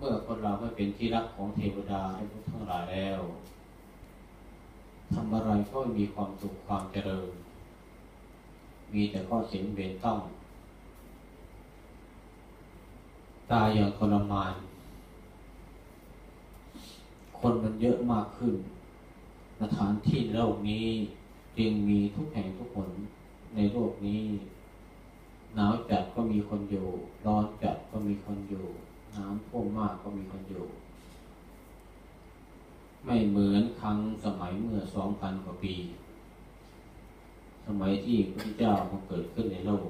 เมื่อคนเราไม่เป็นที่รักของเทวดาและทุกทั้งหลายแล้วทำอะไรก็ไม่มีความสุขความเจริญ มีแต่ข้อเสียเวรต้อง ตายอย่างทรมาน คนมันเยอะมากขึ้น สถานที่โลกนี้จึงมีทุกแห่งทุกคนในโลกนี้ หนาวจัดก็มีคนอยู่ ร้อนจัดก็มีคนอยู่ น้ำท่วมมากก็มีคนอยู่ ไม่เหมือนครั้งสมัยเมื่อสองพันกว่าปี สมัยที่พระเจ้ามาเกิดขึ้นในโลก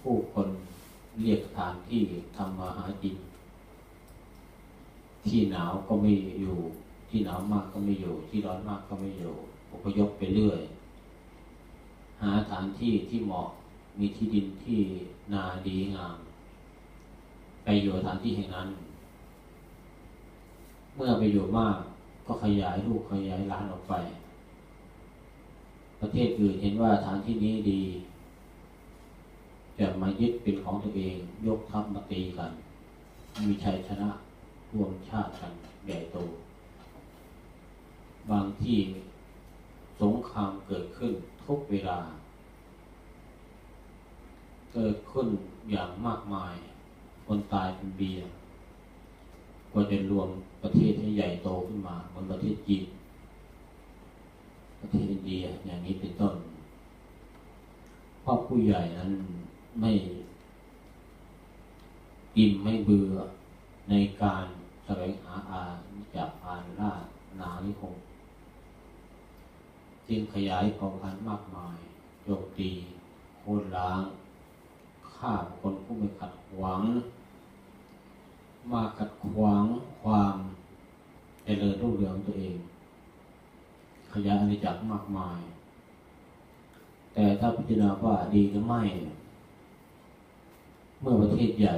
ผู้คนเรียกสถานที่ทำมาหากินที่หนาวก็ไม่อยู่ ที่หนาวมากก็ไม่อยู่ ที่ร้อนมากก็ไม่อยู่อพยพไปเรื่อย หาสถานที่ที่เหมาะมีที่ดินที่นาดีงาม ไปอยู่สถานที่แห่งนั้น เมื่อไปอยู่มากก็ขยายลูกขยายร้านออกไป ประเทศอื่นเห็นว่าสถานที่นี้ดีจะมายึดเป็นของตัวเองยกทัพมาตีกัน มีชัยชนะรวมชาติกันใหญ่โต บางที่สงครามเกิดขึ้นทุกเวลา เกิดขึ้นอย่างมากมาย คนตายเป็นเบียร์กว่าจะรวมประเทศให้ใหญ่โตขึ้นมาเหมือนประเทศจีนประเทศอินเดียอย่างนี้เป็นต้นเพราะผู้ใหญ่นั้นไม่อิ่มไม่เบื่อในการแสวงหาอาจากอานล่านานิคมจึงขยายเผ่าพันธุ์มากมายโจมตีโค่นล้างฆ่าคนผู้ไม่ขัด ขวางมาขัดขวางความเจริญรุ่งเรืองตัวเอง ขยายอาณาจักรมากมาย แต่ถ้าพิจารณาว่าดีหรือไม่ เมื่อประเทศใหญ่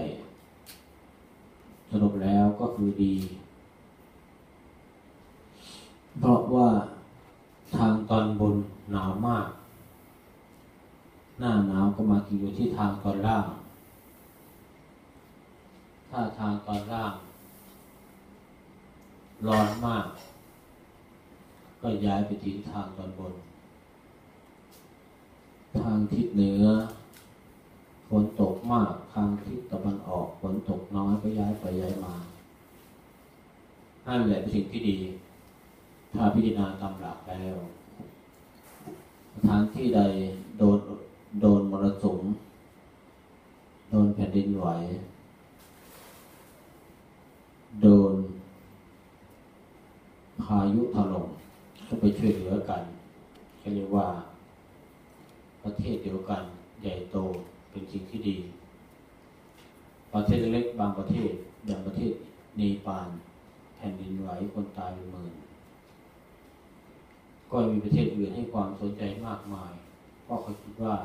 สรุปแล้วก็คือดี เพราะว่าทางตอนบนหนาวมาก หน้าหนาวก็มาถึงอยู่ที่ทางตอนล่าง ถ้าทางตอนล่าง ร้อนมาก ก็ย้ายไปที่ทางตอนบน ทางทิศเหนือฝนตกมาก ทางทิศตะวันออกฝนตกน้อยก็ย้ายไปย้ายมานั่นแหละเป็นสิ่งที่ดี ถ้าพิจารณาตามหลักแล้วสถานที่ใดโดนโดนมรสุมโดนแผ่นดินไหว โดน พายุถล่มก็ไปช่วยเหลือกันก็เรียกว่า ประเทศเดียวกันใหญ่โตเป็นสิ่งที่ดี ประเทศเล็กบางประเทศอย่างประเทศเนปาลแผ่นดินไหวคนตายเป็นหมื่นก็มีประเทศอื่นให้ความสนใจมากมาย เพราะเขาคิดว่า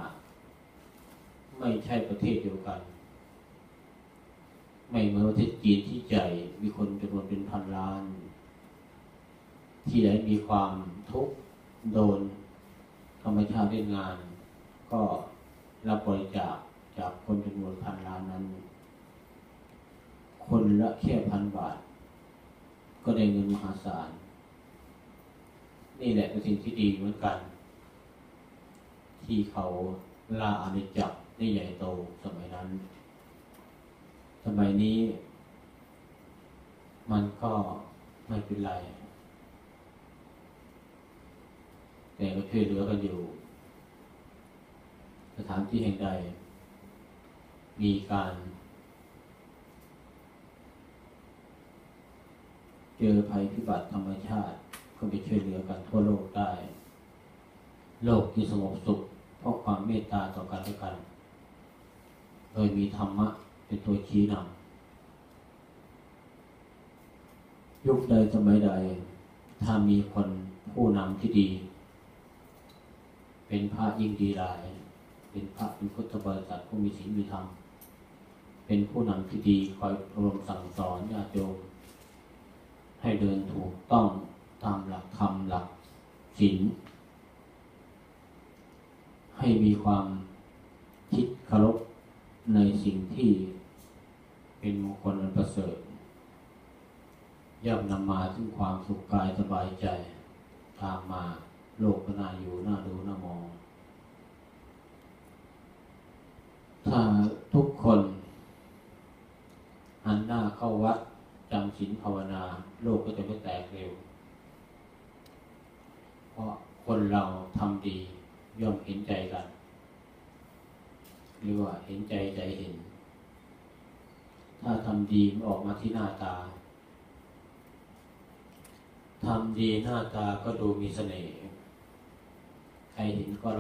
ไม่ใช่ประเทศเดียวกัน ไม่เหมือนประเทศจีนที่ใหญ่มีคนจำนวนเป็นพันล้าน ที่ไหนมีความทุกข์โดนธรรมชาติเล่นงาน ก็รับบริจาคจากคนจำนวนพันล้านนั้น คนละแค่พันบาท ก็ได้เงินมหาศาล นี่แหละเป็นสิ่งที่ดีเหมือนกัน ที่เขาล่าอาณาจักรได้ใหญ่โตสมัยนั้น สมัยนี้ มันก็ไม่เป็นไร แต่ก็ช่วยเหลือกันอยู่ สถานที่แห่งใด มีการเจอภัยพิบัติธรรมชาติ ก็ไปช่วยเหลือกันทั่วโลกได้ โลกที่สงบสุข เพราะความเมตตาต่อกันและกัน โดยมีธรรมะเป็นตัวชี้นำยุคใดสมัยใด ถ้ามีคนผู้นำที่ดี เป็นพระยิ่งดีหลาย เป็นพระเป็นพุทธบริษัทผู้มีศีลมีธรรม เป็นผู้นำที่ดีคอยอบรมสั่งสอนญาติโยมให้เดินถูกต้องตามหลักธรรมหลักศีลให้มีความคิดเคารพในสิ่งที่เป็นมงคลอันประเสริฐย่อมนำมาซึ่งความสุขกายสบายใจ ตามมาโลกก็น่าอยู่น่าดูน่ามอง ถ้าทุกคนหันหน้าเข้าวัดจำศีลภาวนา โลกก็จะไม่แตกเร็ว เพราะคนเราทำดีย่อมเห็นใจกัน หรือว่าเห็นใจใจเห็น ถ้าทำดีมันออกมาที่หน้าตาทำดีหน้าตาก็ดูมีเสน่ห์ใครเห็นก็